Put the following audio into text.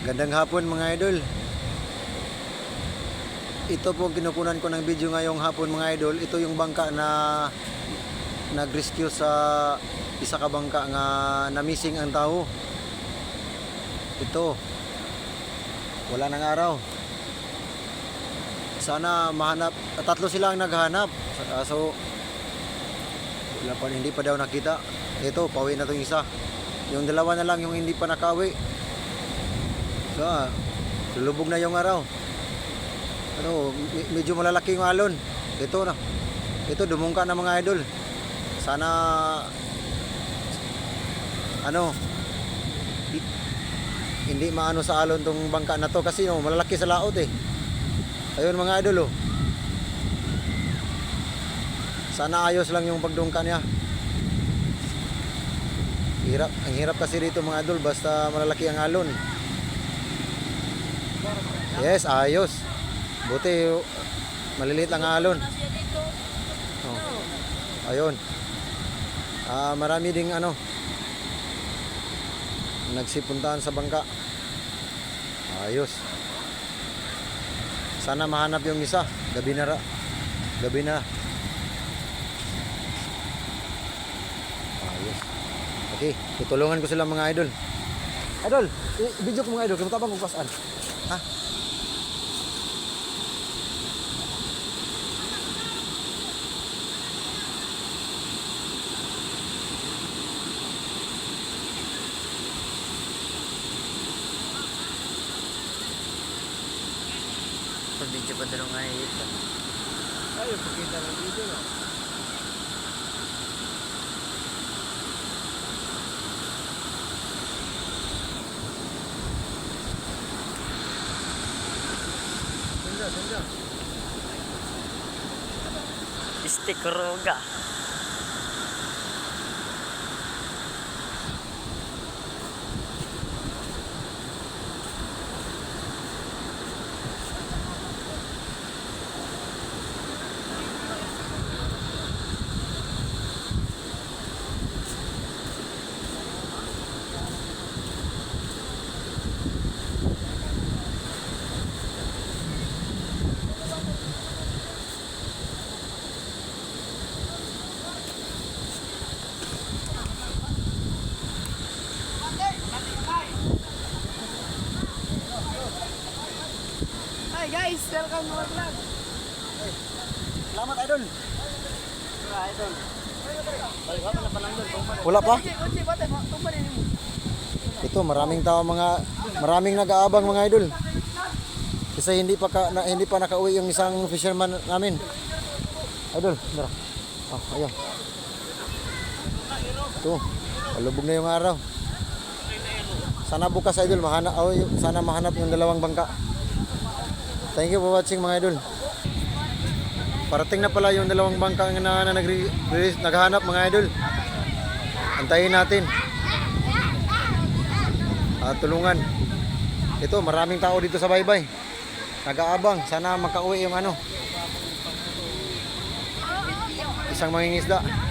Gandang hapon mga idol. Ito po kinukunan ko ng video ngayong hapon mga idol. Ito yung bangka na nag-rescue sa isa ka bangka nga na-missing ang tao. Ito. Wala nang araw. Sana mahanap. Tatlo sila ang naghanap. Ah, So, wala pa, hindi pa daw nakita. Ito, pauwi na itong isa. Yung dalawa na lang yung hindi pa nakawi. So, ah, lulubog na yung araw. Ano, me- medyo malalaki yung alon. Ito na. Ito, dumungka na mga idol. Sana, ano, di- hindi maano sa alon tong bangka na to kasi no, malalaki sa laot eh. Ayun mga idol oh. Sana ayos lang yung pagdungka niya. Hirap, ang hirap kasi dito mga idol basta malalaki ang alon. Yes, ayos. Buti maliliit lang ang alon. Oh. Ayun. Ah, marami ding ano nagsipuntahan sa bangka. Ayos. Sana mahanap yung isa. Gabi na ra. Gabi na. Ayos. Okay, tutulungan ko sila mga idol. Idol, video ko mga idol, kamusta bang kung pasaan? Ha? Pag-video pa dalawang nga ito. Ay, pakita ng video na. Stick. Guys, welcome to my vlog. Salamat idol. Ah, ito. Wala pa? Ito, maraming tao mga maraming nag-aabang mga idol. Kasi hindi pa ka, na, hindi pa nakauwi yung isang fisherman namin. Idol, tara. Oh, ayun. Ito, palubog na yung araw. Sana bukas idol, mahana, oh, sana mahanap yung dalawang bangka. Thank you for watching mga idol. Parating na pala yung dalawang bangka na, na nagre- naghahanap mga idol. Antayin natin at tulungan. Ito, maraming tao dito sa baybay. Nag-aabang. Sana makauwi yung ano. Isang mangingisda.